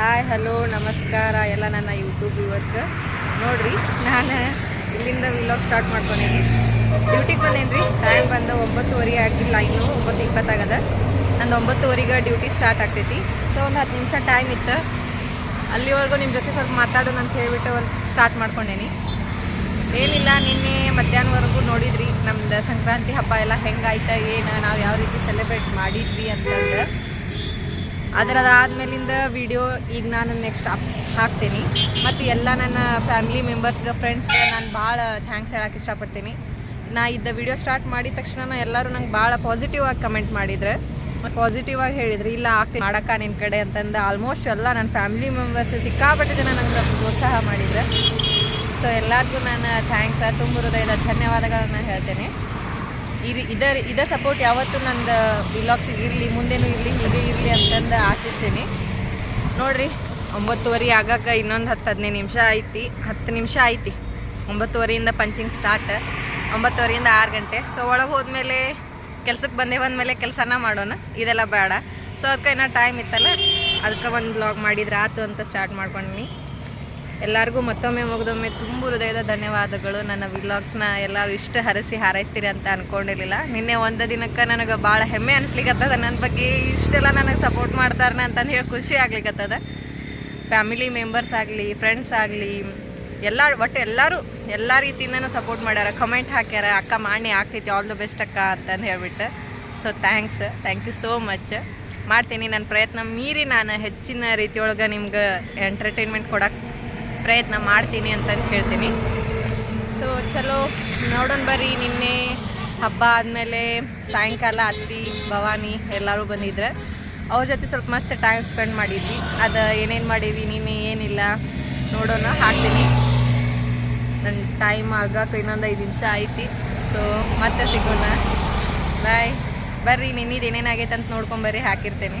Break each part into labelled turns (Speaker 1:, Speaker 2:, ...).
Speaker 1: Hi, hello, ನಮಸ್ಕಾರ ಎಲ್ಲ ನನ್ನ ಯೂಟ್ಯೂಬ್ ವ್ಯೂವರ್ಸ್ಗೆ ನೋಡ್ರಿ, ನಾನು ಇಲ್ಲಿಂದ ವಿಲಾಗ್ ಸ್ಟಾರ್ಟ್ ಮಾಡ್ಕೊಂಡೀನಿ. ಡ್ಯೂಟಿಗೆ ಬಂದೇನು ರೀ ಟೈಮ್ ಬಂದು ಒಂಬತ್ತುವರೆ ಆಗಿಲ್ಲ, ಇನ್ನೂ ಒಂಬತ್ತು ಇಪ್ಪತ್ತಾಗದ. ನಂದು ಒಂಬತ್ತುವರೆಗೆ ಡ್ಯೂಟಿ ಸ್ಟಾರ್ಟ್ ಆಗ್ತೈತಿ. ಸೊ ಒಂದು ಹತ್ತು ನಿಮಿಷ ಟೈಮ್ ಇತ್ತು. ಅಲ್ಲಿವರೆಗೂ ನಿಮ್ಮ ಜೊತೆ ಸ್ವಲ್ಪ ಮಾತಾಡೋಣ ಅಂತ ಹೇಳಿಬಿಟ್ಟು ಒಂದು ಸ್ಟಾರ್ಟ್ ಮಾಡ್ಕೊಂಡೇನಿ. ಏನಿಲ್ಲ, ನಿನ್ನೆ ಮಧ್ಯಾಹ್ನವರೆಗೂ ನೋಡಿದ್ರಿ, ನಮ್ದು ಸಂಕ್ರಾಂತಿ ಹಬ್ಬ ಎಲ್ಲ ಹೆಂಗಾಯ್ತಾ ಏನು, ನಾವು ಯಾವ ರೀತಿ ಸೆಲೆಬ್ರೇಟ್ ಮಾಡಿದ್ವಿ ಅಂತಂದ್ರೆ ಅದರದಾದ್ಮೇಲಿಂದ ವಿಡಿಯೋ ಈಗ ನಾನು ನೆಕ್ಸ್ಟ್ ಹಾಕ್ತೀನಿ. ಮತ್ತು ಎಲ್ಲ ನನ್ನ ಫ್ಯಾಮಿಲಿ ಮೆಂಬರ್ಸ್ಗೆ ಫ್ರೆಂಡ್ಸ್ಗೆ ನಾನು ಭಾಳ ಥ್ಯಾಂಕ್ಸ್ ಹೇಳಕ್ಕೆ ಇಷ್ಟಪಡ್ತೀನಿ. ನಾ ಇದ್ದ ವಿಡಿಯೋ ಸ್ಟಾರ್ಟ್ ಮಾಡಿದ ತಕ್ಷಣ ಎಲ್ಲರೂ ನಂಗೆ ಭಾಳ ಪಾಸಿಟಿವ್ ಆಗಿ ಕಮೆಂಟ್ ಮಾಡಿದ್ರೆ. ಪಾಸಿಟಿವ್ ಆಗಿ ಹೇಳಿದ್ರಿ, ಇಲ್ಲ, ಆಗ್ತೀನಿ, ಮಾಡಕ್ಕ ನಿನ್ನ ಕಡೆ ಅಂತಂದು ಆಲ್ಮೋಸ್ಟ್ ಎಲ್ಲ ನನ್ನ ಫ್ಯಾಮಿಲಿ ಮೆಂಬರ್ಸ್ ಸಿಕ್ಕಾಪಟ್ಟೆ ಜನ ನನಗೆ ಪ್ರೋತ್ಸಾಹ ಮಾಡಿದ್ರೆ. ಸೊ ಎಲ್ಲರಿಗೂ ನಾನು ಥ್ಯಾಂಕ್ಸ್ ತುಂಬ ಹೃದಯದ ಧನ್ಯವಾದಗಳನ್ನು ಹೇಳ್ತೇನೆ. ಈ ರೀ- ಇದ ಸಪೋರ್ಟ್ ಯಾವತ್ತೂ ನಂದು ವಿಲಾಗ್ಸಿಗೆ ಇರಲಿ, ಮುಂದೇನೂ ಇರಲಿ, ಹೀಗೆ ಇರಲಿ ಅಂತಂದು ಆಶಿಸ್ತೀನಿ. ನೋಡ್ರಿ, ಒಂಬತ್ತುವರೆ ಆಗಾಕ ಇನ್ನೊಂದು ಹತ್ತು ಹದಿನೈದು ನಿಮಿಷ ಐತಿ. ಹತ್ತು ನಿಮಿಷ ಐತಿ. ಒಂಬತ್ತುವರೆಯಿಂದ ಪಂಚಿಂಗ್ ಸ್ಟಾರ್ಟ್ ಒಂಬತ್ತುವರೆಯಿಂದ ಆರು ಗಂಟೆ. ಸೊ ಒಳಗೆ ಹೋದ್ಮೇಲೆ ಕೆಲ್ಸಕ್ಕೆ ಬಂದೇ ಬಂದಮೇಲೆ ಕೆಲಸನ ಮಾಡೋಣ. ಇದೆಲ್ಲ ಬೇಡ. ಸೊ ಅದಕ್ಕೆ ಇನ್ನೂ ಟೈಮ್ ಇತ್ತಲ್ಲ ಅದಕ್ಕೆ ಒಂದು ಬ್ಲಾಗ್ ಮಾಡಿದ್ರೆ ಆತು ಅಂತ ಸ್ಟಾರ್ಟ್ ಮಾಡ್ಕೊಂಡ್ನಿ. ಎಲ್ಲರಿಗೂ ಮತ್ತೊಮ್ಮೆ ಮುಗಿದೊಮ್ಮೆ ತುಂಬ ಹೃದಯದ ಧನ್ಯವಾದಗಳು. ನನ್ನ ವಿಲಾಗ್ಸ್ನ ಎಲ್ಲರೂ ಇಷ್ಟು ಹರಸಿ ಹಾರೈಸ್ತೀರಿ ಅಂತ ಅಂದ್ಕೊಂಡಿರಲಿಲ್ಲ ನಿನ್ನೆ ಒಂದು ದಿನಕ್ಕೆ ನನಗೆ ಭಾಳ ಹೆಮ್ಮೆ ಅನಿಸ್ಲಿಕ್ಕತ್ತದ ನನ್ನ ಬಗ್ಗೆ ಇಷ್ಟೆಲ್ಲ ನನಗೆ ಸಪೋರ್ಟ್ ಮಾಡ್ತಾರನ ಅಂತಂದು ಹೇಳಿ ಖುಷಿ ಆಗ್ಲಿಕ್ಕತ್ತದ ಫ್ಯಾಮಿಲಿ ಮೆಂಬರ್ಸ್ ಆಗಲಿ ಫ್ರೆಂಡ್ಸ್ ಆಗಲಿ, ಎಲ್ಲ ಒಟ್ಟು ಎಲ್ಲರೂ, ಎಲ್ಲ ರೀತಿಯಿಂದನೂ ಸಪೋರ್ಟ್ ಮಾಡ್ಯಾರ. ಕಮೆಂಟ್ ಹಾಕ್ಯಾರ, ಅಕ್ಕ ಮಾಡಿ ಆಗ್ತೈತಿ ಆಲ್ ದ ಬೆಸ್ಟ್ ಅಕ್ಕ ಅಂತಂದು ಹೇಳ್ಬಿಟ್ಟು. So thanks thank you so much ಮಾಡ್ತೀನಿ. ನನ್ನ ಪ್ರಯತ್ನ ಮೀರಿ ನಾನು ಹೆಚ್ಚಿನ ರೀತಿಯೊಳಗೆ ನಿಮ್ಗೆ ಎಂಟರ್ಟೈನ್ಮೆಂಟ್ ಕೊಡೋಕ್ಕೆ ಪ್ರಯತ್ನ ಮಾಡ್ತೀನಿ ಅಂತಂದು ಹೇಳ್ತೀನಿ. ಸೊ ಚಲೋ, ನೋಡೋಣ ಬರ್ರಿ, ನಿನ್ನೆ ಹಬ್ಬ ಆದಮೇಲೆ ಸಾಯಂಕಾಲ ಅತ್ತಿ, ಭವಾನಿ ಎಲ್ಲರೂ ಬಂದಿದ್ರೆ ಅವ್ರ ಜೊತೆ ಸ್ವಲ್ಪ ಮಸ್ತ್ ಟೈಮ್ ಸ್ಪೆಂಡ್ ಮಾಡಿದ್ವಿ. ಅದು ಏನೇನು ಮಾಡೀವಿ ನಿನ್ನೆ ಏನಿಲ್ಲ, ನೋಡೋಣ, ಹಾಕ್ತೀನಿ. ನನ್ನ ಟೈಮ್ ಆಗಕ್ಕೆ ಇನ್ನೊಂದು ಐದು ನಿಮಿಷ ಐತಿ. ಸೊ ಮತ್ತೆ ಸಿಗೋಣ. ಬಾಯ್ ಬರ್ರಿ, ನಿನ್ನಿದು ಏನೇನಾಗೈತೆ ಅಂತ ನೋಡ್ಕೊಂಬರ್ರಿ ಹಾಕಿರ್ತೇನೆ.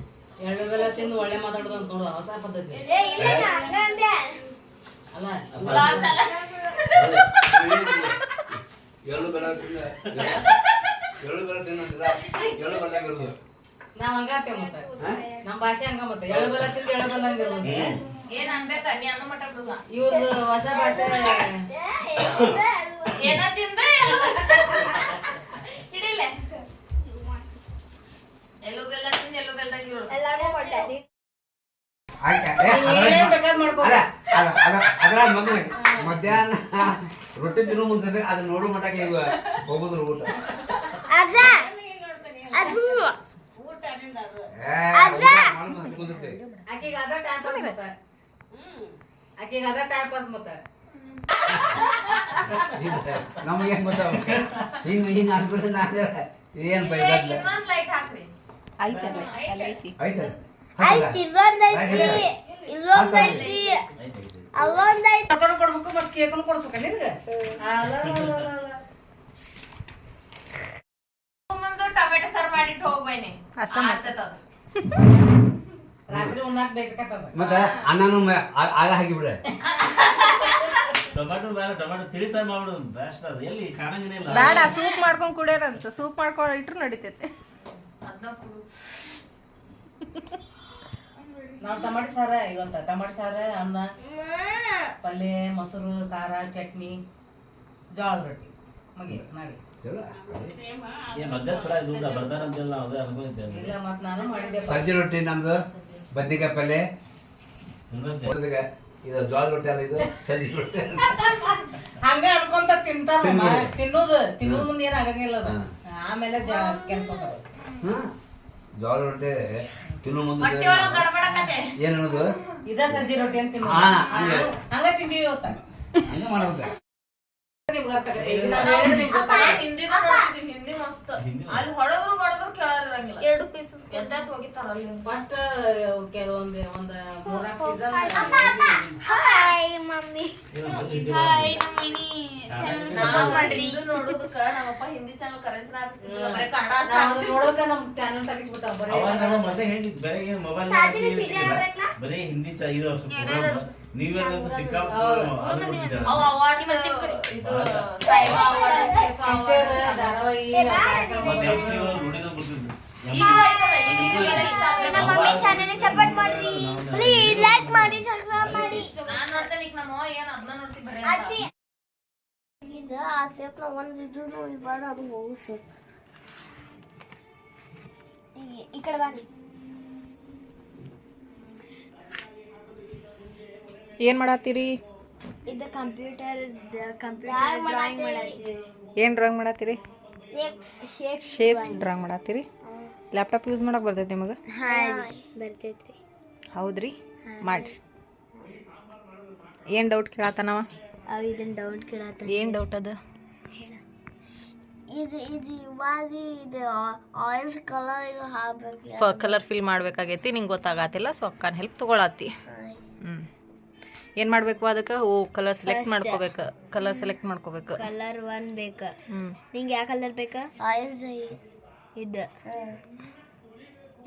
Speaker 2: ಎಳ್ಳು ಬೆಲ್ಲ
Speaker 3: ತಿಂದು ಒಳ್ಳೆ ಮಾತಾಡೋದು ಅಂತ ನೋಡು ಹೊಸ ಪದ್ಧತಿ ಅಲ್ಲ
Speaker 2: ಎಳ್ಳು ಬೆಲ್ಲ ತಿಂದ- ಎಳ್ಳು ಬೆಲ್ಲ ತಿನ್ನಂತಿಲ್ಲ ಎಳ್ಳು ಬೆಲ್ಲ ಆಗಿರೋದು
Speaker 3: ನಾವ್ ಹಂಗಾತೇವ್ ಮತ್ತೆ ನಮ್ ಭಾಷೆ ಹಂಗ ಮತ್ತೆ ಎಳ್ಳು ಬೆಲ್ಲ ತಿಂದು ಎಳ್ಳು ಬೆಲ್ಲ ಹಂಗಿರೋದು ಇವ್ರದ್ದು ಹೊಸ ಭಾಷೆ
Speaker 2: ಆಯ್ತಾ? ಏ,
Speaker 3: ಏನ್ ಬೇಕಾದ್ ಮಾಡ್ಕೊ
Speaker 2: ಅಲ್ಲ, ಅಲ್ಲ, ಅಲ್ಲ, ಅದ್ರ ಮಗು ಮಧ್ಯಾಹ್ನ ರೊಟ್ಟಿ ತಿನ್ನೋ ಮುಂಚೆ ಅದನ್ನ ನೋಡೋ ಮಟ್ಟಕ್ಕೆ ಈಗ ಹೋಗುದ್ರು ಊಟ. ನಮಗೇನ್ ಗೊತ್ತಾವ ಹಿಂಗ ಹಿಂಗ ಅನ್ಕೊಂಡ್ರೆ ನಾನು ಏನ್ ಬೈದಾಗ್ಲ
Speaker 1: ಆಯ್ತಲ್ಲ ಅಲ್ಲಿ ಐತಿ.
Speaker 2: ಆಯ್ತು
Speaker 3: ಕರ್ಕೊಂಡು ಕೊಡ್ಬೇಕು ಮತ್ತೆ ಕೇಕನ್ನು ಕೊಡ್ಬೇಕ ನಿನ್ಗೆ? ಅಲ್ಲ, ಅಲ್ಲ, ಅಲ್ಲ, ಅಲ್ಲ.
Speaker 4: ಟೊಮೆಟೊ ಸಾರು ಮಾಡಿಟ್ಟು ಹೋಗ್ಬೈನಿ
Speaker 1: ಅಷ್ಟ
Speaker 3: ರಾತ್ರಿ ಉಣ್ಣಾಕ್ ಬೇಸಕತ್ತದ
Speaker 2: ಮತ್ತ ಅನ್ನನು ಆಗ ಹಾಕಿಬಿಡ್ರೆ.
Speaker 5: ಟೊಮ್ಯಾಟೊ ಬೇಡ ಟೊಮ್ಯಾಟೊ ತಿಳಿ ಸಾರು ಮಾಡ್ಬಿಡು ಬೆಸ್ಟ್ ಅದು. ಎಲ್ಲಿ ಕಾಣಂಗನೇ ಇಲ್ಲ.
Speaker 1: ಬೇಡ ಸೂಪ್ ಮಾಡ್ಕೊಂಡು ಕುಡಿಯೋರಂತ. ಸೂಪ್ ಮಾಡ್ಕೊಂಡು ಇಟ್ರು ನಡಿತೈತೆ.
Speaker 3: ನಾವ್ ಟಮಾಟಿ ಸಾರ ಇವತ್ತ ಟಮಾಟಿ ಸಾರ ಅನ್ನ ಪಲ್ಯ ಮೊಸರು ಖಾರ ಚಟ್ನಿ ಜೋಳದ ರೊಟ್ಟಿ. ಮಗಿ ಮಾಡಿ.
Speaker 2: ಸಜ್ಜೆ ರೊಟ್ಟಿ ನಮ್ದು ಬದ್ನಿಕಾಯಿ ಪಲ್ಯ ಇದು ಜೋಳ ರೊಟ್ಟಿ ಅಲ್ಲ ಇದು ಸಜ್ಜೆ ರೊಟ್ಟಿ.
Speaker 3: ಹಂಗ ಅನ್ಕೊಂತ ತಿಂತಾರ. ತಿನ್ನೋದು ತಿನ್ನೋದ್ ಮುಂದೆ
Speaker 2: ಏನಾಗಂಗಿಲ್ಲ.
Speaker 3: ಆಮೇಲೆ ಕೆಲಸ ಬರೋದು
Speaker 2: ಜೋಳ ರೊಟ್ಟಿ ತಿನ್ನು ಮುಂದೆ ಏನ್ ಅನ್ನೋದು
Speaker 3: ಇದ ಸಜ್ಜಿ ರೊಟ್ಟಿ ಅಂತ ತಿನ್ನೋದು.
Speaker 2: ಹಾ, ಹಂಗೆ.
Speaker 3: ಹಂಗ ತಿಂದೀವಿ ಇವತ್ತ.
Speaker 2: ಹಂಗ ಮಾಡ್ಬೇಕು.
Speaker 3: ನಿಮ್ಗೆ ಅರ್ಥ
Speaker 4: ನೋಡ್ತಿದ್ವಿ ಹಿಂದಿ ಮಸ್ತ್. ಅಲ್ಲಿ ಹೊಡೆದ್ರು ಬಡದ್ರು ಕೇಳಾರಿರಂಗಿಲ್ಲ. ಎರಡು ಪೀಸಸ್ ಹೋಗಿತ್ತಾರ ಅಲ್ಲಿ.
Speaker 3: ಫಸ್ಟ್ ಕೆಲವೊಂದು ಒಂದು ಮೂರ್ನಾಲ್ಕು ಸೀಸನ್
Speaker 6: ಹಾಯ್ ಮಮ್ಮಿ.
Speaker 4: ಹಾಯ್ ನಮ್ಮ ಮಿನಿ ಚಾನೆಲ್ ಮಾಡ್ರಿ ಇದು ನೋಡೋದಕ್ಕ ನಮ್ಮಪ್ಪ ಹಿಂದಿ ಚಾನೆಲ್ ಕರೆನ್ಸಿ ಬರೀ ಕನ್ನಡ ಅಷ್ಟೇ.
Speaker 3: ಚಾನಲ್ ತಗಿಸ್ಬಿಟ್ಟ ಬರೀ
Speaker 5: ಅವಾಗ ನಮ್ಮ ಮತ್ತೆ ಹೇಳಿ ಬರೀ ಏನ್ ಮೊಬೈಲ್ ಬರೀ ಹಿಂದಿ ಚ ಇದು ನೀವೆಲ್ಲ ಸಿಕ್ಕಾಪಟ್ಟೆ ಅದು ಬಿಟ್ಟಿದ್ದಾರೆ.
Speaker 4: ಅವ ಅವಾರ್ಡ್ಸ್ ಇದು ಸಾಯಿಬ ಅವಾರ್ಡ್ ಫಿಫಾ
Speaker 3: ಪಿಕ್ಚರ್
Speaker 4: ಅವಾರ್ಡ್
Speaker 3: ಧಾರಾವಾಹಿ
Speaker 5: ಮತ್ತೆ ಎಫ್ ಬರ್ತಿದ್ರು.
Speaker 4: ಈಗ ಐತಲ್ಲ, ಈಗ ಎಲ್ಲ ಇಷ್ಟ ಆಗ್ತದೆ.
Speaker 6: ನಮ್ಮ ಮಮ್ಮಿ ಚಾನೆಲ್ ಸಪೋರ್ಟ್ ಮಾಡ್ರಿ. ಪ್ಲೀಸ್ ಲೈಕ್ ಮಾಡಿ ಸಬ್ಸ್ಕ್ರೈಬ್ ಮಾಡಿ.
Speaker 4: ನಾನ್ ನೋಡ್ತೇನೆ ಈಗ ನಮ್ಮ ಅವ್ವ ಏನ್ ಅದನ್ನ ನೋಡ್ತಿ ಬರೀ ಅಂತ.
Speaker 6: ಅತ್ತಿ ಇದು ಆ ಸೇಫ್ನ ಒಂದಿದ್ರು ಇವಾಗ ಅದು ಹೋಗು ಸೇಫ್ ಈ ಕಡೆ ಬನ್ನಿ
Speaker 1: ಏನು ಮಾಡತ್ತೀರಿ?
Speaker 6: ಇದು ಕಂಪ್ಯೂಟರ್ ಕಂಪ್ಯೂಟರ್ ಡ್ರಾಯಿಂಗ್ ಮಾಡತ್ತೀವಿ
Speaker 1: ಏನು ಡ್ರಾಯಿಂಗ್ ಮಾಡತ್ತೀರಿ?
Speaker 6: ಶೇಪ್
Speaker 1: ಶೇಪ್ಸ್ ಡ್ರಾಯಿಂಗ್ ಮಾಡತ್ತೀರಿ? ಲ್ಯಾಪ್ಟಾಪ್ ಯೂಸ್ ಮಾಡಕ್ಕೆ ಬರ್ತೈತಿ ನಿಮಗೆ?
Speaker 6: ಹಾಂ ಬರ್ತೈತ್ರಿ.
Speaker 1: ಹೌದ್ರಿ? ಮಾಡ್ರಿ. ಏನು ಡೌಟ್ ಕೇಳತ್ತಾನವ
Speaker 6: ಅವ ಇದನ್ನ ಡೌಟ್ ಕೇಳತ್ತ.
Speaker 1: ಏನು ಡೌಟ್ ಅದ?
Speaker 6: ಇದು ಇದು ಇವಾಗ ಇದು ಆಯಿಲ್ ಕಲರ್ ಇದು ಹಾಕ್ಬೇಕು
Speaker 1: ಫ ಕಲರ್ ಫಿಲ್ ಮಾಡ್ಬೇಕಾಗೈತಿ ನಿಂಗೆ ಗೊತ್ತಾಗತ್ತಿಲ್ಲ ಸೊ ಅಕ್ಕನ ಹೆಲ್ಪ್ ತೊಗೊಳತ್ತಿ ಹ್ಞೂ ಏನು ಮಾಡಬೇಕು ಅದಕ್ಕೆ? ಓ ಕಲರ್ ಸೆಲೆಕ್ಟ್ ಮಾಡ್ಕೋಬೇಕು. ಕಲರ್ ಸೆಲೆಕ್ಟ್ ಮಾಡ್ಕೋಬೇಕು.
Speaker 6: ಕಲರ್ ಒನ್ ಬೇಕು.
Speaker 1: ನಿಮಗೆ
Speaker 6: ನಿಂಗೆ ಯಾವ ಕಲರ್ ಬೇಕಾ? ಆರೆಂಜ್ ಇದು.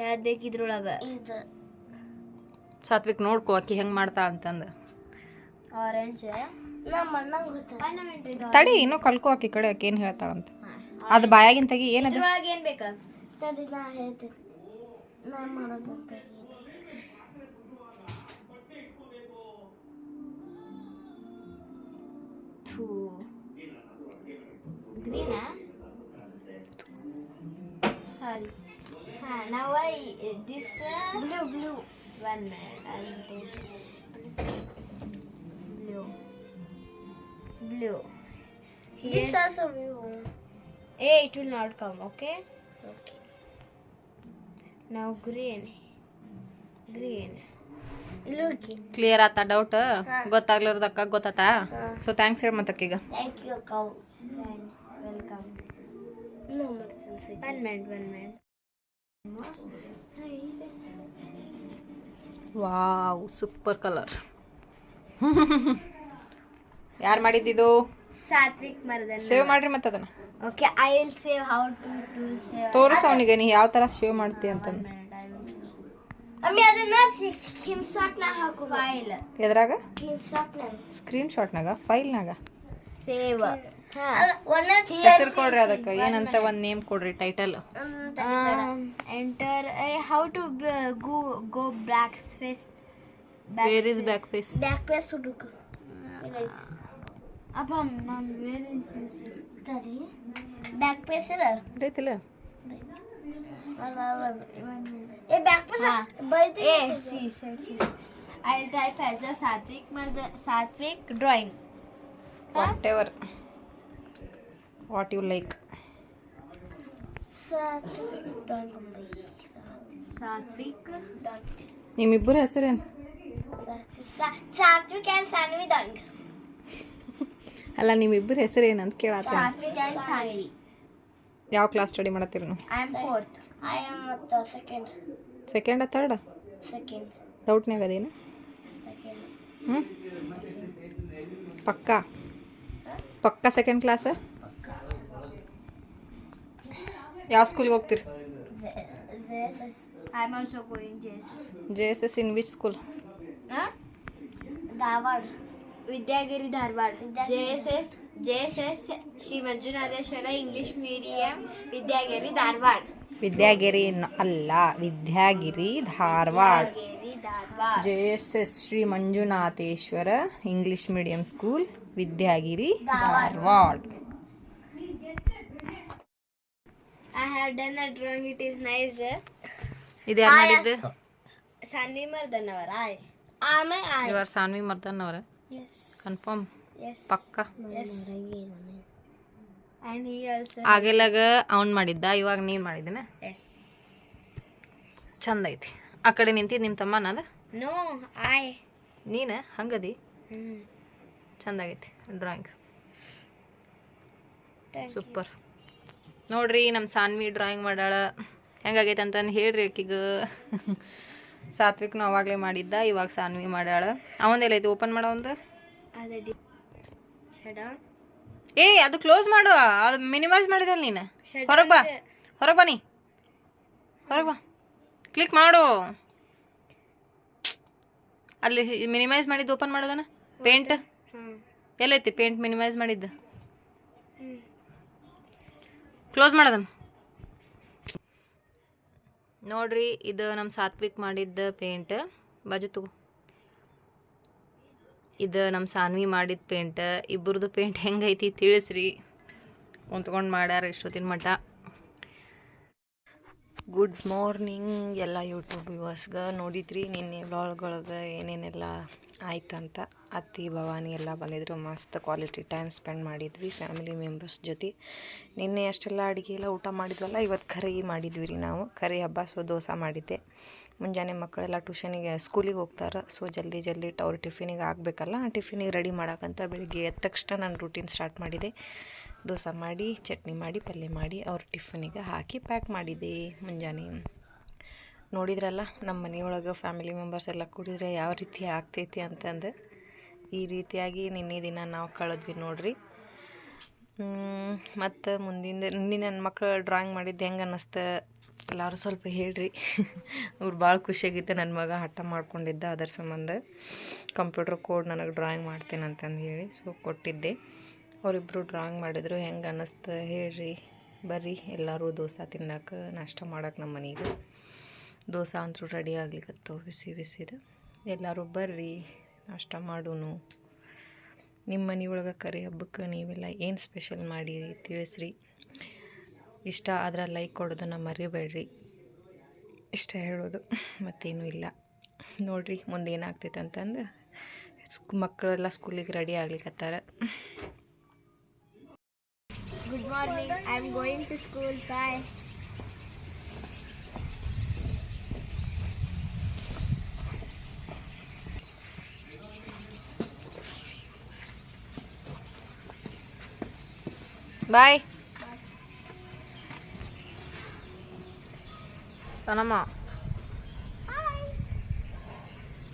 Speaker 6: ಯಾವ್ದು ಬೇಕು ಇದ್ರೊಳಗೆ? ಇದು.
Speaker 1: ಸಾತ್ವಿಕ್ ನೋಡ್ಕೋ ಆಕಿ ಹೆಂಗೆ ಮಾಡ್ತಾ ಅಂತಂದು.
Speaker 6: ಆರೆಂಜ್
Speaker 1: ತಡಿ ಇನ್ನೂ ಕಲ್ಕೋ ಆಕಿ ಕಡೆ ಆಕಿ ಏನು ಹೇಳ್ತಾಳಂತ. ಅದು ಬಾಯಾಗಿನ ತೆಗಿ ಏನದು?
Speaker 6: ಇದ್ರೊಳಗೆ ಏನು ಬೇಕಾ? ತಡಿ ನಾ ಹೇಳ್ತೀನಿ. ನಾ ಮಾಡೋದಂತ. ಗ್ರೀನಾ ಸಾರಿ ಹಾಂ ನಾವು this blue blue one blue blue. This also blue. Hey, it will not come, okay? Okay. Now green. Green.
Speaker 1: Clear ಆತಾ ಡೌಟ್ ಗೊತ್ತಾಗ್ಲಾರ್ದಕ್ಕ ಗೊತ್ತಾತಾ ಸೊ ಥ್ಯಾಂಕ್ಸ್ ಹೇಳಿ ಮತ್ತಕ್ಕೀಗ
Speaker 6: Thank you, cow. come. No, one minute, one minute.
Speaker 1: Wow super colour ಯಾರು ಮಾಡಿದ್ದಿದು?
Speaker 6: ಸಾತ್ವಿಕ್ ಮರದಲ್ಲಿ.
Speaker 1: Save ಮಾಡ್ರಿ ಮತ್ತೆ ಅದನ್ನ.
Speaker 6: Okay I will save how to to save
Speaker 1: ತೋರಿಸು ಅವನಿಗೆ ನೀ ಯಾವ ತರ ಸೇವ್ ಮಾಡ್ತೀಯ ಅಂತ.
Speaker 6: ಅಮ್ಮಿ ಅದನ್ನ ಸ್ಕ್ರೀನ್ ಶಾಟ್ನ ಹಾಕು ಫೈಲ್
Speaker 1: ಎದ್ರಾಗ?
Speaker 6: ಸ್ಕ್ರೀನ್ಶಾಟ್ನ.
Speaker 1: ಸ್ಕ್ರೀನ್ ಫೈಲ್ ನಾಗ?
Speaker 6: ಸೇವ್
Speaker 1: ಹೆಸರು ಕೊಡ್ರಿ ಅದಕ್ಕೆ ಏನಂತ ಒಂದು ನೇಮ್ ಕೊಡ್ರಿ
Speaker 6: title enter how to go go
Speaker 1: backspace where is back
Speaker 6: face backspace ಹುಡುಕ ಅಪ್ಪ ನಾನು ವೇರ್ ಇಸ್ ತಡಿ ಬ್ಯಾಕ್ ಸ್ಪೇಸ್ ಇಲ್ಲ
Speaker 1: ಐತಿಲ್ಲ
Speaker 6: ए बैक पे बल्टी ए सी सी सी आई टाइप एज अ सात्विक मर्द सात्विक drawing
Speaker 1: what ever
Speaker 6: what you like
Speaker 1: ನಿಮ್ಮಿಬ್ಬರ ಹೆಸರೇನು? ಅಲ್ಲ ನಿಮ್ಮಿಬ್ಬರ ಹೆಸರೇನು ಅಂತ ಕೇಳತ್ತ ಯಾವ ಕ್ಲಾಸ್ ಸ್ಟಡಿ ಮಾಡತ್ತೀರಿ ನೀವು? ಸೆಕೆಂಡ ತರ್ಡ ಡೌಟ್ನಾಗ ಅದೇನು? ಹ್ಞೂ ಪಕ್ಕಾ? ಪಕ್ಕಾ ಸೆಕೆಂಡ್ ಕ್ಲಾಸ ಯಾವ ಸ್ಕೂಲ್ಗೆ ಹೋಗ್ತೀರಿ?
Speaker 6: This is I am also going JS
Speaker 1: J S S in which
Speaker 6: school Dharwad. Vidyagiri Dharwad. J S S J S S Shri Manjunatheshwara English medium Vidyagiri
Speaker 1: Dharwad. Vidyagiri ಅಲ್ಲ Vidyagiri Dharwad.
Speaker 6: Vidyagiri Dharwad.
Speaker 1: J S S Shri Manjunatheshwara English medium school Vidyagiri Dharwad.
Speaker 6: I have done a drawing it is nice
Speaker 1: ಇದು ಯಾರು ಮಾಡಿದ್ದು?
Speaker 6: ಸಾನ್ವಿ ಮರ್ದನ್ ಅವರ. ಆಯ್ ಆಮೇಲೆ ಆಯ್
Speaker 1: ಇವರು ಸಾನ್ವಿ ಮರ್ದನ್ ಅವರ?
Speaker 6: ಎಸ್
Speaker 1: ಕನ್ಫರ್ಮ್
Speaker 6: ಎಸ್
Speaker 1: ಪಕ್ಕ?
Speaker 6: ಆಲ್ಸೋ
Speaker 1: ಆಗೇಲಾಗ ಅವ್ನು ಮಾಡಿದ್ದ ಇವಾಗ ನೀನು ಮಾಡಿದ್ದೀನ? ಚಂದ ಐತಿ. ಆ ಕಡೆ ನಿಂತಿದ್ದು ನಿಮ್ಮ ತಮ್ಮನ ಅದ?
Speaker 6: ನೋ ಆಯ್
Speaker 1: ನೀನು? ಹಂಗದಿ?
Speaker 6: ಚಂದಾಗೈತಿ
Speaker 1: ಚಂದ ಆಗೈತಿ ಡ್ರಾಯಿಂಗ್ ಸೂಪರ್ ನೋಡ್ರಿ ನಮ್ಮ ಸಾನ್ವಿ ಡ್ರಾಯಿಂಗ್ ಮಾಡಾಳ. ಹೆಂಗಾಗೈತೆ ಅಂತಂದು ಹೇಳ್ರಿ ಆಕಿಗೆ. ಸಾತ್ವಿಕ್ನು ಅವಾಗಲೇ ಮಾಡಿದ್ದ ಇವಾಗ ಸಾನ್ವಿ ಮಾಡಾಳ. ಅವಂದೆಲ್ಲೈತಿ ಓಪನ್ ಮಾಡೋ ಒಂದು ಏ ಅದು ಕ್ಲೋಸ್ ಮಾಡು. ಅದು ಮಿನಿಮೈಸ್ ಮಾಡಿದಲ್ಲ ನೀನು. ಹೊರಗೆ ಬಾ. ಹೊರಗೆ ಬನ್ನಿ ನೀ. ಹೊರಗೆ ಬಾ. ಕ್ಲಿಕ್ ಮಾಡು. ಅಲ್ಲಿ ಮಿನಿಮೈಸ್ ಮಾಡಿದ್ದು ಓಪನ್ ಮಾಡೋದನ? ಪೇಂಟ್ ಎಲ್ಲೈತಿ? ಪೇಂಟ್ ಮಿನಿಮೈಸ್ ಮಾಡಿದ್ದು? ಕ್ಲೋಸ್ ಮಾಡೋದನ್ನು ನೋಡ್ರಿ, ಇದು ನಮ್ಮ ಸಾತ್ವಿಕ್ ಮಾಡಿದ್ದ ಪೇಂಟ್ ಬಾಜು ತಗೋ. ಇದು ನಮ್ಮ ಸಾನ್ವಿ ಮಾಡಿದ ಪೇಂಟ್ ಇಬ್ಬರದು ಪೇಂಟ್ ಹೆಂಗೈತಿ ತಿಳಿಸ್ರಿ. ಕುಂತ್ಕೊಂಡು ಮಾಡ್ಯಾರ ಎಷ್ಟೊತ್ತಿನ ಮಟ್ಟ ಗುಡ್ ಮಾರ್ನಿಂಗ್ ಎಲ್ಲ ಯೂಟ್ಯೂಬ್ ವ್ಯೂವರ್ಸ್ಗೆ ನೋಡಿದ್ರಿ, ನಿನ್ನೆ ವ್ಲಾಗ್ಗಳೊಳಗೆ ಏನೇನೆಲ್ಲ ಆಯ್ತಂತ. ಅತ್ತಿ, ಭವಾನಿ ಎಲ್ಲ ಬಂದಿದ್ರು, ಮಸ್ತ್ ಕ್ವಾಲಿಟಿ ಟೈಮ್ ಸ್ಪೆಂಡ್ ಮಾಡಿದ್ವಿ ಫ್ಯಾಮಿಲಿ ಮೆಂಬರ್ಸ್ ಜೊತೆ. ನಿನ್ನೆ ಅಷ್ಟೆಲ್ಲ ಅಡುಗೆ ಎಲ್ಲ ಊಟ ಮಾಡಿದ್ವಲ್ಲ ಇವತ್ತು ಕರಿ ಮಾಡಿದ್ವಿ ರೀ ನಾವು. ಕರಿ ಹಬ್ಬ ಸೊ ದೋಸೆ ಮಾಡಿದ್ದೆ. ಮುಂಜಾನೆ ಮಕ್ಕಳೆಲ್ಲ ಟ್ಯೂಷನಿಗೆ ಸ್ಕೂಲಿಗೆ ಹೋಗ್ತಾರೆ ಸೊ ಜಲ್ದಿ ಜಲ್ದಿ ಅವ್ರ ಟಿಫಿನಿಗೆ ಆಗಬೇಕಲ್ಲ ಆ ಟಿಫಿನಿಗೆ ರೆಡಿ ಮಾಡೋಕ್ಕಂತ ಬೆಳಿಗ್ಗೆ ಎದ್ದ ತಕ್ಷಣ ನಾನು ರೂಟೀನ್ ಸ್ಟಾರ್ಟ್ ಮಾಡಿದೆ. ದೋಸೆ ಮಾಡಿ, ಚಟ್ನಿ ಮಾಡಿ, ಪಲ್ಯ ಮಾಡಿ ಅವ್ರ ಟಿಫನಿಗೆ ಹಾಕಿ ಪ್ಯಾಕ್ ಮಾಡಿದ್ದೆ ಮುಂಜಾನೆ. ನೋಡಿದ್ರಲ್ಲ ನಮ್ಮ ಮನೆಯೊಳಗೆ ಫ್ಯಾಮಿಲಿ ಮೆಂಬರ್ಸ್ ಎಲ್ಲ ಕೂಡಿದ್ರೆ ಯಾವ ರೀತಿ ಆಗ್ತೈತಿ ಅಂತಂದು. ಈ ರೀತಿಯಾಗಿ ನಿನ್ನೆ ದಿನ ನಾವು ಕಳೆದ್ವಿ ನೋಡ್ರಿ. ಮತ್ತು ಮುಂದಿನ ನಿನ್ನೆ ನನ್ನ ಮಕ್ಕಳು ಡ್ರಾಯಿಂಗ್ ಮಾಡಿದ್ದು ಹೆಂಗೆ ಅನ್ನಿಸ್ತ ಎಲ್ಲರೂ ಸ್ವಲ್ಪ ಹೇಳ್ರಿ. ಅವ್ರು ಭಾಳ ಖುಷಿಯಾಗಿತ್ತು ನನ್ನ ಮಗ ಹಠ ಮಾಡ್ಕೊಂಡಿದ್ದ ಅದರ ಸಂಬಂಧ. ಕಂಪ್ಯೂಟರ್ ಕೋಡ್ ನನಗೆ ಡ್ರಾಯಿಂಗ್ ಮಾಡ್ತೇನೆ ಅಂತಂದು ಹೇಳಿ ಸೊ ಕೊಟ್ಟಿದ್ದೆ. ಅವರಿಬ್ಬರು ಡ್ರಾಯಿಂಗ್ ಮಾಡಿದ್ರು. ಹೆಂಗೆ ಅನ್ನಿಸ್ತು ಹೇಳ್ರಿ. ಬರ್ರಿ, ಎಲ್ಲರೂ ದೋಸೆ ತಿನ್ನಕ್ಕೆ ನಾಷ್ಟ ಮಾಡಕ್ಕೆ ನಮ್ಮ ಮನೆಗೆ. ದೋಸೆ ಅಂತೂ ರೆಡಿ ಆಗ್ಲಿಕ್ಕೆ ಬಿಸಿ ಬಿಸಿದು. ಎಲ್ಲರೂ ಬರ್ರಿ, ನಾಷ್ಟ ಮಾಡೋನು. ನಿಮ್ಮ ಮನೆ ಒಳಗೆ ಕರಿ ಹಬ್ಬಕ್ಕೆ ನೀವೆಲ್ಲ ಏನು ಸ್ಪೆಷಲ್ ಮಾಡಿ ತಿಳಿಸ್ರಿ. ಇಷ್ಟ ಆದ್ರೆ ಲೈಕ್ ಕೊಡೋದನ್ನು ಮರಿಬೇಡ್ರಿ. ಇಷ್ಟ ಹೇಳೋದು ಮತ್ತೇನೂ ಇಲ್ಲ. ನೋಡ್ರಿ ಮುಂದೆ ಅಂತಂದು ಸ್ಕೂ ಮಕ್ಕಳೆಲ್ಲ ಸ್ಕೂಲಿಗೆ ರೆಡಿ ಆಗ್ಲಿಕ್ಕತ್ತಾರ
Speaker 6: good morning I am going to school bye
Speaker 1: bye ಸನಮ್ಮ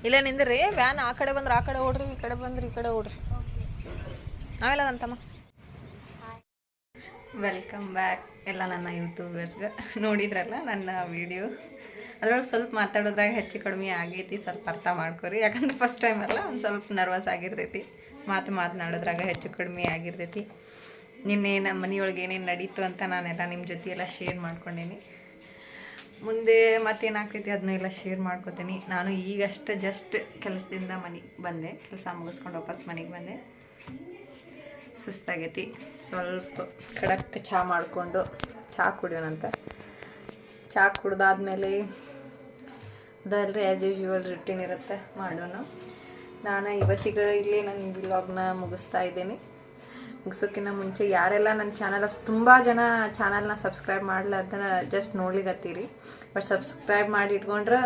Speaker 1: ಇಲ್ಲ ನಿಂದ್ರಿ ವ್ಯಾನ್ ಆ ಕಡೆ ಬಂದ್ರೆ ಆ ಕಡೆ ಓಡ್ರಿ ಈ ಕಡೆ ಬಂದ್ರೆ ಈ ಕಡೆ ಓಡ್ರಿ ನಾವೆಲ್ಲ ಅಂತಮ್ಮ ವೆಲ್ಕಮ್ ಬ್ಯಾಕ್ ಎಲ್ಲ ನನ್ನ ಯೂಟ್ಯೂಬರ್ಸ್ಗೆ ನೋಡಿದ್ರಲ್ಲ ನನ್ನ ವಿಡಿಯೋ ಅದ್ರೊಳಗೆ ಸ್ವಲ್ಪ ಮಾತಾಡೋದ್ರಾಗ ಹೆಚ್ಚು ಕಡಿಮೆ ಆಗೈತಿ, ಸ್ವಲ್ಪ ಅರ್ಥ ಮಾಡ್ಕೊರಿ. ಯಾಕಂದ್ರೆ ಫಸ್ಟ್ ಟೈಮ್ ಅಲ್ಲ, ಒಂದು ಸ್ವಲ್ಪ ನರ್ವಸ್ ಆಗಿರ್ತೈತಿ. ಮಾತು ಮಾತನಾಡೋದ್ರಾಗ ಹೆಚ್ಚು ಕಡಿಮೆ ಆಗಿರ್ತೈತಿ. ನಿನ್ನೆ ನಮ್ಮ ಮನೆಯೊಳಗೆ ಏನೇನು ನಡೀತು ಅಂತ ನಾನೆಲ್ಲ ನಿಮ್ಮ ಜೊತೆ ಎಲ್ಲ ಶೇರ್ ಮಾಡ್ಕೊಂಡೇನಿ. ಮುಂದೆ ಮತ್ತೇನಾಗ್ತೈತಿ ಅದನ್ನ ಎಲ್ಲ ಶೇರ್ ಮಾಡ್ಕೊತೀನಿ. ನಾನು ಈಗಷ್ಟೇ ಜಸ್ಟ್ ಕೆಲಸದಿಂದ ಮನೆಗೆ ಬಂದೆ. ಕೆಲಸ ಮುಗಿಸ್ಕೊಂಡು ವಾಪಸ್ ಮನೆಗೆ ಬಂದೆ. ಸುಸ್ತಾಗೈತಿ. ಸ್ವಲ್ಪ ಖಡಕ್ ಚಹಾ ಮಾಡಿಕೊಂಡು ಚಹಾ ಕುಡಿಯೋಣಂತ. ಚಹಾ ಕುಡ್ದಾದ್ಮೇಲೆ ಅದಲ್ರಿ ಆ್ಯಸ್ ಯೂಶ್ವಲ್ ರುಟೀನ್ ಇರುತ್ತೆ ಮಾಡೋಣ ನಾನು ಇವತ್ತಿಗ ಇಲ್ಲಿ ನನ್ನ ವ್ಲಾಗ್ನ ಮುಗಿಸ್ತಾ ಇದ್ದೀನಿ. ಮುಗಿಸೋಕ್ಕಿಂತ ಮುಂಚೆ ಯಾರೆಲ್ಲ ನನ್ನ ಚಾನಲ್ ತುಂಬ ಜನ ಚಾನಲ್ನ ಸಬ್ಸ್ಕ್ರೈಬ್ ಮಾಡ್ಲಾರ್ದನ ಜಸ್ಟ್ ನೋಡ್ಲಿಕ್ಕತ್ತೀರಿ ಬಟ್ ಸಬ್ಸ್ಕ್ರೈಬ್ ಮಾಡಿ ಇಟ್ಕೊಂಡ್ರೆ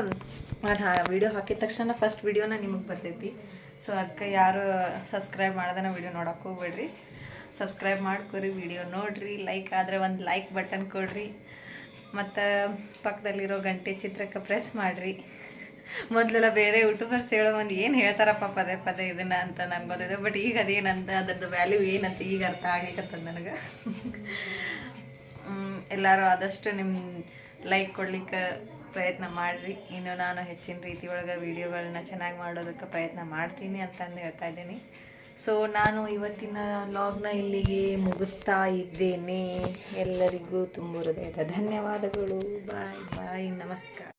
Speaker 1: ನಾನು ವಿಡಿಯೋ ಹಾಕಿದ ತಕ್ಷಣ ಫಸ್ಟ್ ವಿಡಿಯೋನ ನಿಮಗೆ ಬರ್ತೈತಿ. ಸೊ ಅದಕ್ಕೆ ಯಾರು ಸಬ್ಸ್ಕ್ರೈಬ್ ಮಾಡ್ದನ ವಿಡಿಯೋ ನೋಡೋಕೆ ಹೋಗ್ಬೇಡ್ರಿ. ಸಬ್ಸ್ಕ್ರೈಬ್ ಮಾಡ್ಕೊರಿ ವಿಡಿಯೋ ನೋಡ್ರಿ ಲೈಕ್ ಆದರೆ ಒಂದು ಲೈಕ್ ಬಟನ್ ಕೊಡ್ರಿ. ಮತ್ತು ಪಕ್ಕದಲ್ಲಿರೋ ಗಂಟೆ ಚಿತ್ರಕ್ಕೆ ಪ್ರೆಸ್ ಮಾಡಿರಿ. ಮೊದಲೆಲ್ಲ ಬೇರೆ ಯೂಟ್ಯೂಬರ್ಸ್ ಹೇಳೋ ಒಂದು ಏನು ಹೇಳ್ತಾರಪ್ಪ ಪದೇ ಪದೇ ಇದನ್ನ ಅಂತ ನನಗೆ ಗೊತ್ತಿದೆ. ಬಟ್ ಈಗ ಅದೇನಂತ, ಅದ್ರದ್ದು ವ್ಯಾಲ್ಯೂ ಏನಂತ ಈಗ ಅರ್ಥ ಆಗ್ಲಿಕ್ಕತ್ತದ ನನಗೆ. ಎಲ್ಲರೂ ಆದಷ್ಟು ನಿಮ್ಮ ಲೈಕ್ ಕೊಡ್ಲಿಕ್ಕೆ ಪ್ರಯತ್ನ ಮಾಡಿರಿ. ಇನ್ನು ನಾನು ಹೆಚ್ಚಿನ ರೀತಿ ಒಳಗೆ ವೀಡಿಯೋಗಳನ್ನ ಚೆನ್ನಾಗಿ ಮಾಡೋದಕ್ಕೆ ಪ್ರಯತ್ನ ಮಾಡ್ತೀನಿ ಅಂತಂದು ಹೇಳ್ತಾ ಇದ್ದೀನಿ. ಸೊ ನಾನು ಇವತ್ತಿನ ಲಾಗ್ನ ಇಲ್ಲಿಗೆ ಮುಗಿಸ್ತಾ ಇದ್ದೇನೆ. ಎಲ್ಲರಿಗೂ ತುಂಬ ಹೃದಯದ ಧನ್ಯವಾದಗಳು. ಬಾಯ್ ಬಾಯ್ ನಮಸ್ಕಾರ.